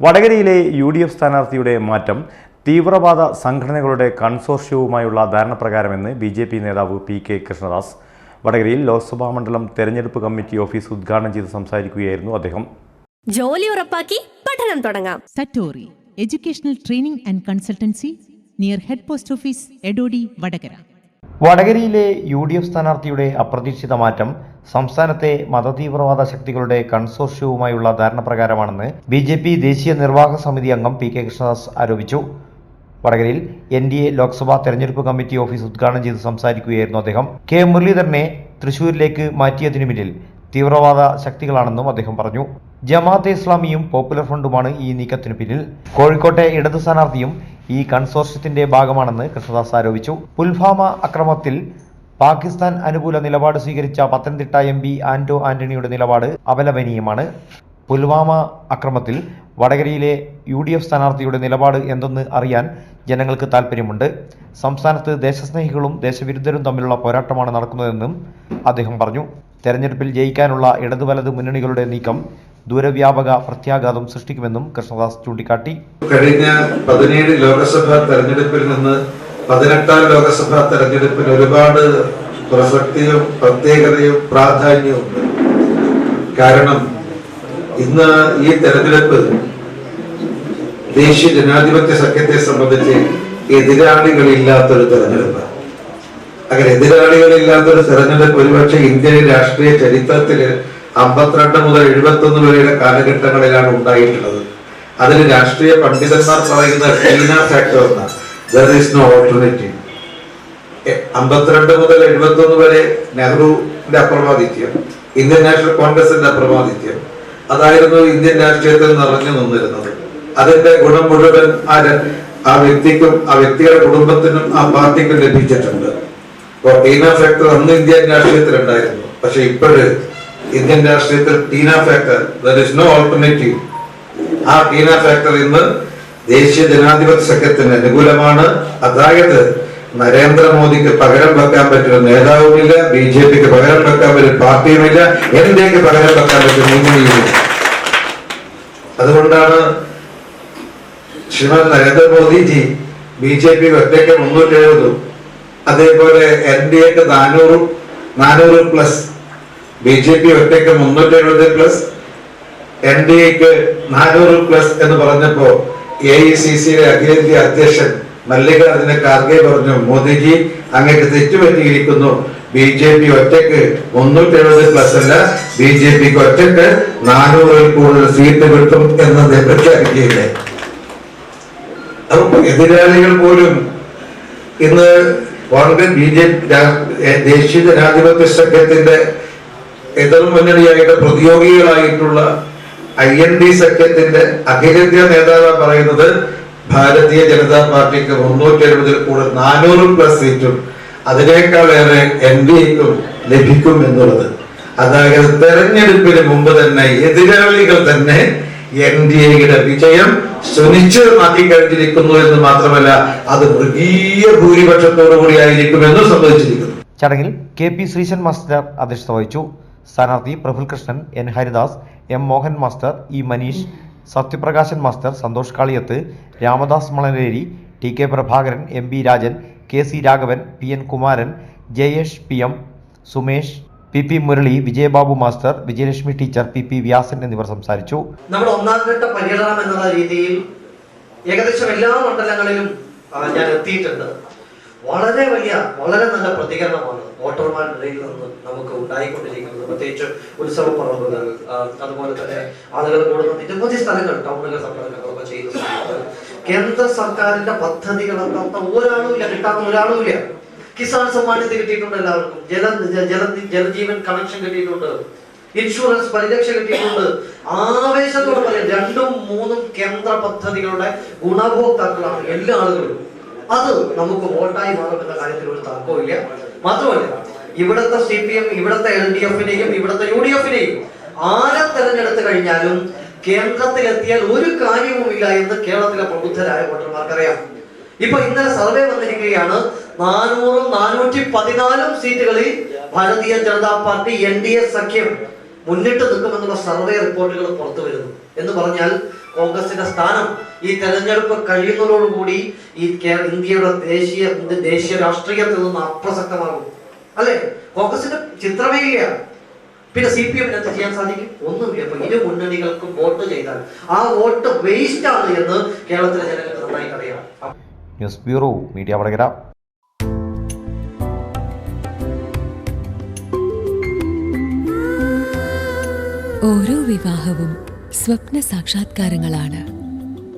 വടകരയിലെ U D F സ്ഥാനാർത്ഥിയുടെ മാറ്റം തീവ്രവാദ സംഘടനകളുടെ കൺസോർഷ്യവുമായുള്ള ധാരണപ്രകാരമെന്ന് ബി ജെ പി നേതാവ് പി കെ കൃഷ്ണദാസ്. വടകരയിൽ ലോക്സഭാ മണ്ഡലം തെരഞ്ഞെടുപ്പ് കമ്മിറ്റി ഓഫീസ് ഉദ്ഘാടനം ചെയ്ത് സംസാരിക്കുകയായിരുന്നു അദ്ദേഹം. ജോലി ഉറപ്പാക്കി പഠനം തുടങ്ങാം. Satori educational training and consultancy near head post office Edodi Vadagara. വടകരയിലെ യു ഡി എഫ് സ്ഥാനാർത്ഥിയുടെ അപ്രതീക്ഷിത മാറ്റം സംസ്ഥാനത്തെ മതതീവ്രവാദ ശക്തികളുടെ കൺസോർഷ്യവുമായുള്ള ധാരണപ്രകാരമാണെന്ന് ബി ജെ പി ദേശീയ നിർവാഹക സമിതി അംഗം പി കെ കൃഷ്ണദാസ് ആരോപിച്ചു. വടകരയിൽ എൻ ഡി എ ലോക്സഭാ തെരഞ്ഞെടുപ്പ് കമ്മിറ്റി ഓഫീസ് ഉദ്ഘാടനം ചെയ്ത് സംസാരിക്കുകയായിരുന്നു അദ്ദേഹം. കെ മുരളീധരനെ തൃശൂരിലേക്ക് മാറ്റിയതിനു പിന്നിൽ തീവ്രവാദ ശക്തികളാണെന്നും അദ്ദേഹം പറഞ്ഞു. ജമാഅത്തെ ഇസ്ലാമിയും പോപ്പുലർ ഫ്രണ്ടുമാണ് ഈ നീക്കത്തിനു പിന്നിൽ. കോഴിക്കോട്ടെ ഇടതു സ്ഥാനാർത്ഥിയും ഈ കൺസോർഷ്യത്തിന്റെ ഭാഗമാണെന്ന് കൃഷ്ണദാസ് ആരോപിച്ചു. പുൽവാമ അക്രമത്തിൽ പാകിസ്ഥാൻ അനുകൂല നിലപാട് സ്വീകരിച്ച പത്തനംതിട്ട എം പി ആന്റോ ആന്റണിയുടെ നിലപാട് അപലപനീയമാണ്. പുൽവാമ അക്രമത്തിൽ വടകരയിലെ യു ഡി എഫ് സ്ഥാനാർത്ഥിയുടെ നിലപാട് എന്തെന്ന് അറിയാൻ ജനങ്ങൾക്ക് താൽപ്പര്യമുണ്ട്. സംസ്ഥാനത്ത് ദേശസ്നേഹികളും ദേശവിരുദ്ധരും തമ്മിലുള്ള പോരാട്ടമാണ് നടക്കുന്നതെന്നും അദ്ദേഹം പറഞ്ഞു. തെരഞ്ഞെടുപ്പിൽ ജയിക്കാനുള്ള ഇടതു വലത് മുന്നണികളുടെ നീക്കം ദൂരവ്യാപക പ്രത്യാഘാതം സൃഷ്ടിക്കുമെന്നും കൃഷ്ണദാസ് ചൂണ്ടിക്കാട്ടി. കഴിഞ്ഞ പതിനേഴ് ലോക്സഭാ തെരഞ്ഞെടുപ്പിൽ നിന്ന് പതിനെട്ടാം ലോക്സഭാ തെരഞ്ഞെടുപ്പിൽ ഒരുപാട് പ്രസക്തിയും പ്രത്യേകതയും പ്രാധാന്യവും കാരണം ഇന്ന് ഈ തെരഞ്ഞെടുപ്പ് ദേശീയ ജനാധിപത്യ സഖ്യത്തെ സംബന്ധിച്ച് എതിരാളികളില്ലാത്തൊരു തെരഞ്ഞെടുപ്പ് അങ്ങനെ എതിരാളികളില്ലാത്തൊരു തെരഞ്ഞെടുപ്പ് ഒരുപക്ഷെ ഇന്ത്യൻ രാഷ്ട്രീയ ചരിത്രത്തിൽ അമ്പത്തിരണ്ട് മുതൽ എഴുപത്തി ഒന്ന് വരെയുടെ കാലഘട്ടങ്ങളിലാണ് ഉണ്ടായിട്ടുള്ളത്. അതിൽ രാഷ്ട്രീയ പണ്ഡിതന്മാർ പറയുന്ന ഫാക്ടർ എന്നാണ്. ദർ ഈസ് നോ ഓൾട്ടർനേറ്റീവ് അമ്പത്തിരണ്ട് മുതൽ എഴുപത്തി ഒന്ന് വരെ നെഹ്റുവിന്റെ അപ്രമാദിത്യം ഇന്ത്യൻ നാഷണൽ കോൺഗ്രസിന്റെ അപ്രമാദിത്യം അതായിരുന്നു ഇന്ത്യൻ രാഷ്ട്രീയത്തിൽ നിറഞ്ഞു നിന്നിരുന്നത്. അതിന്റെ ഗുണം മുഴുവൻ ആ ആ വ്യക്തിക്കും ആ വ്യക്തിയുടെ കുടുംബത്തിനും ആ പാർട്ടിക്കും ലഭിച്ചിട്ടുണ്ട്. അപ്പോൾ ഫാക്ടർ അന്ന് ഇന്ത്യൻ രാഷ്ട്രീയത്തിൽ ഉണ്ടായിരുന്നു പക്ഷെ ഇപ്പോഴ് ഇന്ത്യൻ രാഷ്ട്രീയത്തിൽ TINA factor there is no alternative ആ ടീന ഫാക്ടർ ഇന്ന് ദേശീയ ജനാധിപത്യ സഖ്യത്തിന് അനുകൂലമാണ്. അതായത് നരേന്ദ്രമോദിക്ക് പകരം വെക്കാൻ പറ്റുന്ന നേതാവുമില്ല ബി ജെ പിക്ക് പകരം വെക്കാൻ പറ്റുന്ന പാർട്ടിയുമില്ല എൻ ഡി എക്ക് പകരം വെക്കാൻ പറ്റുന്ന മുന്നണിയുമില്ല. അതുകൊണ്ടാണ് Shrimat Narendra Modi ji B J P ഒറ്റയ്ക്ക് മുന്നൂറ്റി എഴുപതും അതേപോലെ എൻ ഡി എക്ക് നാനൂറും നാനൂറ് പ്ലസ് ബി ജെ പി ഒറ്റയ്ക്ക് മുന്നൂറ്റി എഴുപത് പ്ലസ് എൻ ഡി എക്ക് നാനൂറ് പ്ലസ് എന്ന് പറഞ്ഞപ്പോ എ ഐ സി സിയുടെ അഖിലേന്ത്യാ അധ്യക്ഷൻ മല്ലികാർജുന ഖാർഗെ പറഞ്ഞു മോദിജി അങ്ങക്ക് തെറ്റുപറ്റിയിരിക്കുന്നു. ബി ജെ പി ഒറ്റയ്ക്ക് മുന്നൂറ്റി എഴുപത് പ്ലസ് അല്ല ബി ജെ പിക്ക് ഒറ്റയ്ക്ക് നാനൂറിൽ കൂടുതൽ സീറ്റ് കിട്ടും എന്നത് പ്രഖ്യാപിക്കുകയില്ലേ അപ്പൊ എതിരാളികൾ പോലും ഇന്ന് കോൺഗ്രസ് ബി ജെ പി ദേശീയ ജനാധിപത്യ സഖ്യത്തിന്റെ എതിർ മുന്നണിയായിട്ട് പ്രതിയോഗികളായിട്ടുള്ള ഐ എൻ ഡി സഖ്യത്തിന്റെ അഖിലേന്ത്യാ നേതാവ് പറയുന്നത് ഭാരതീയ ജനതാ പാർട്ടിക്ക് മുന്നൂറ്റി എഴുപതിൽ കൂടുതൽ നാനൂറ് പ്ലസ് സീറ്റും അതിനേക്കാളേറെ എൻ ഡി എക്കും ലഭിക്കും എന്നുള്ളത്. അതായത് തെരഞ്ഞെടുപ്പിന് മുമ്പ് തന്നെ എതിരാളികൾ തന്നെ എൻ ഡി എയുടെ വിജയം സുനിശ്ചിതമാക്കി കഴിഞ്ഞിരിക്കുന്നു എന്ന് മാത്രമല്ല അത് മൃഗീയ ഭൂരിപക്ഷത്തോടു കൂടി ആയിരിക്കുമെന്നും സംഭവിച്ചിരിക്കുന്നു. ചടങ്ങിൽ കെ പി ശ്രീശൻ മാസ്റ്റർ അധ്യക്ഷത വഹിച്ചു. സ്ഥാനാർത്ഥി Praful Krishnan N. Haridas M. Mohan master E. Manish Sathyaprakashan master Santhosh Kaliyath Ramadas Malaneri T. K. Prabhakaran M. B Rajan K. C. Raghavan P. N. Kumaran Jayesh P. M. Sumesh P. P. Murali Vijayababu master Vijayalakshmi teacher P. P. Vyasan എന്നിവർ സംസാരിച്ചു. നമ്മുടെ ഒന്നാം ഘട്ട പര്യടനം എന്നുള്ള രീതിയിൽ ഏകദേശം എല്ലാ മണ്ഡലങ്ങളിലും ഞാൻ എത്തിയിട്ടുണ്ട്. വളരെ വലിയ വളരെ നല്ല പ്രതികരണമാണ്. വോട്ടർമാരുടെ ഇടയിൽ നിന്ന് നമുക്ക് ഉണ്ടായിക്കൊണ്ടിരിക്കുന്നത്. പ്രത്യേകിച്ച് ഉത്സവ പറമ്പുകൾ അതുപോലെ തന്നെ ആളുകൾ കൂടുന്ന നിരവധി സ്ഥലങ്ങൾ ടൗണുകൾ സമ്മേളനങ്ങളൊക്കെ ചെയ്യുന്ന സമയത്ത് കേന്ദ്ര സർക്കാരിന്റെ പദ്ധതികൾ ഒരാളും ഇല്ല കിട്ടാത്ത ഒരാളും ഇല്ല. കിസാൻ സമ്മാൻ കിട്ടിയിട്ടുണ്ട് എല്ലാവർക്കും. ജല ജല- ജല ജലജീവൻ കണക്ഷൻ കിട്ടിയിട്ടുണ്ട്. ഇൻഷുറൻസ് പരിരക്ഷ കിട്ടിയിട്ടുണ്ട്. ആവേശത്തോടെ പറയാം രണ്ടും മൂന്നും കേന്ദ്ര പദ്ധതികളുടെ ഗുണഭോക്താക്കളാണ് എല്ലാ ആളുകളും. അത് നമുക്ക് വോട്ടായി മാറുമെന്ന കാര്യത്തിൽ ഒരു തർക്കമില്ല മാത്രമല്ല ഇവിടുത്തെ സി പി എം ഇവിടുത്തെ എൽ ഡി എഫിനെയും ഇവിടുത്തെ യു ഡി എഫിനെയും ആരെ തെരഞ്ഞെടുത്ത് കഴിഞ്ഞാലും കേന്ദ്രത്തിലെത്തിയാൽ ഒരു കാര്യവുമില്ല എന്ന് കേരളത്തിലെ പ്രബുദ്ധരായ വോട്ടർമാർക്കറിയാം. ഇപ്പൊ ഇന്നലെ സർവേ വന്നിരിക്കുകയാണ് നാനൂറും നാനൂറ്റി പതിനാലും സീറ്റുകളിൽ Bharatiya Janata party N D A സഖ്യം മുന്നിട്ട് നിൽക്കുമെന്നുള്ള സർവേ റിപ്പോർട്ടുകൾ പുറത്തു വരുന്നു എന്ന് പറഞ്ഞാൽ കോൺഗ്രസിന്റെ സ്ഥാനം ഈ തെരഞ്ഞെടുപ്പ് കഴിയുന്നതോടുകൂടി ഈ ഇന്ത്യയുടെ ദേശീയ ദേശീയ രാഷ്ട്രീയത്തിൽ നിന്ന് അപ്രസക്തമാകും. അല്ലെ? കോൺഗ്രസിന്റെ ചിത്രമേ ഇല്ല പിന്നെ സി പി എമ്മിന് എന്ത് ചെയ്യാൻ സാധിക്കും? ഒന്നുമില്ല. അപ്പൊ ഇരു മുന്നണികൾക്കും വോട്ട് ചെയ്താൽ ആ വോട്ട് വേസ്റ്റ് ആണ് എന്ന് കേരളത്തിലെ ജനങ്ങൾക്ക് നന്നായി അറിയാം. News bureau media Vadakara. ഓരോ വിവാഹവും സ്വപ്ന സാക്ഷാത്കാരങ്ങളാണ്.